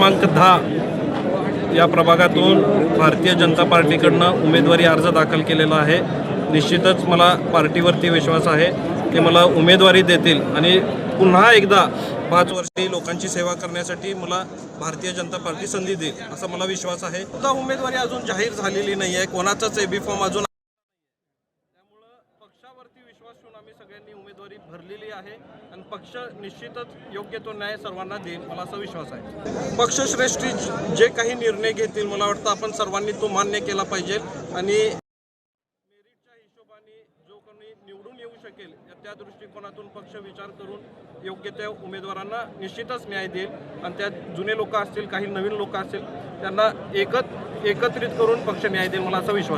क्रमांक दहा या प्रभागातून भारतीय जनता पार्टीकडनं उमेदवारी अर्ज दाखल केलेला आहे. निश्चितच मला पार्टीवरती विश्वास आहे की मला उमेदवारी देतील आणि पुन्हा एकदा पाच वर्षे लोकांची सेवा करण्यासाठी मला भारतीय जनता पार्टी संधी देईल असा मला विश्वास आहे. सुद्धा उमेदवारी अजून जाहीर झालेली नाही आहे कोणाचाच एबी फॉर्म अजून पक्षावरती विश्वास ठेवून आम्ही सगळ्यांनी उमेदवारी भरलेली आहे आणि पक्ष निश्चितच योग्य तो न्याय सर्वांना देईल मला असा विश्वास आहे. पक्षश्रेष्ठी जे काही निर्णय घेतील मला वाटतं आपण सर्वांनी तो मान्य केला पाहिजे आणि मेरिटच्या हिशोबाने जो कोणी निवडून येऊ शकेल या- त्या दृष्टिकोनातून पक्ष विचार करून योग्य त्या उमेदवारांना निश्चितच न्याय देईल. आणि त्यात जुने लोक असतील काही नवीन लोक असतील त्यांना एकत एकत्रित करून पक्ष न्याय देईल मला असा विश्वास